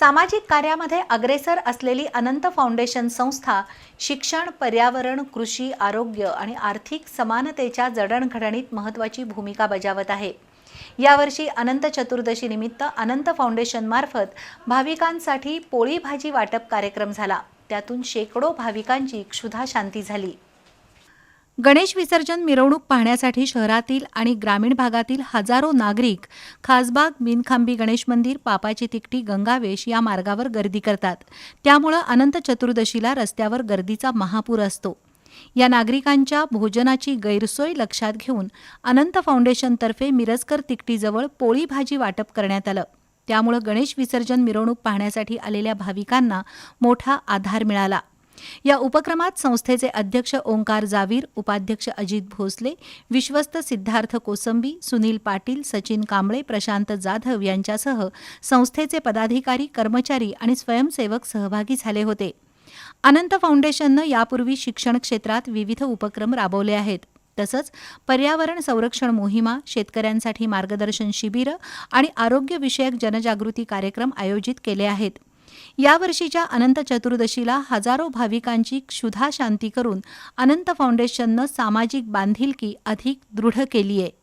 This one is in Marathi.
सामाजिक कार्यामध्ये अग्रेसर असलेली अनंत फाउंडेशन संस्था शिक्षण पर्यावरण कृषी आरोग्य आणि आर्थिक समानतेच्या जडणघडणीत महत्त्वाची भूमिका बजावत आहे. यावर्षी अनंत चतुर्दशी निमित्त अनंत फाउंडेशनमार्फत भाविकांसाठी पोळी भाजी वाटप कार्यक्रम झाला. त्यातून शेकडो भाविकांची क्षुधा शांती झाली. गणेश विसर्जन मिरवणूक पाहण्यासाठी शहरातील आणि ग्रामीण भागातील हजारो नागरिक खासबाग बिनखांबी गणेश मंदिर पापाची तिकटी गंगावेश या मार्गावर गर्दी करतात. त्यामुळं अनंत चतुर्दशीला रस्त्यावर गर्दीचा महापूर असतो. या नागरिकांच्या भोजनाची गैरसोय लक्षात घेऊन अनंत फाउंडेशनतर्फे मिरजकर तिकटीजवळ पोळी भाजी वाटप करण्यात आलं. त्यामुळं गणेश विसर्जन मिरवणूक पाहण्यासाठी आलेल्या भाविकांना मोठा आधार मिळाला. या उपक्रमात संस्थेचे अध्यक्ष ओंकार जावीर उपाध्यक्ष अजित भोसले विश्वस्त सिद्धार्थ कोसंबी सुनील पाटील सचिन कांबळे प्रशांत जाधव यांच्यासह संस्थेचे पदाधिकारी कर्मचारी आणि स्वयंसेवक सहभागी झाले होते. अनंत फाउंडेशननं यापूर्वी शिक्षण क्षेत्रात विविध उपक्रम राबवले आहेत. तसंच पर्यावरण संरक्षण मोहिमा शेतकऱ्यांसाठी मार्गदर्शन शिबिरं आणि आरोग्यविषयक जनजागृती कार्यक्रम आयोजित केले आहेत. यावर्षीच्या अनंत चतुर्दशीला हजारो भाविकांची क्षुधा शांती करून अनंत फाउंडेशननं सामाजिक बांधिलकी अधिक दृढ केली आहे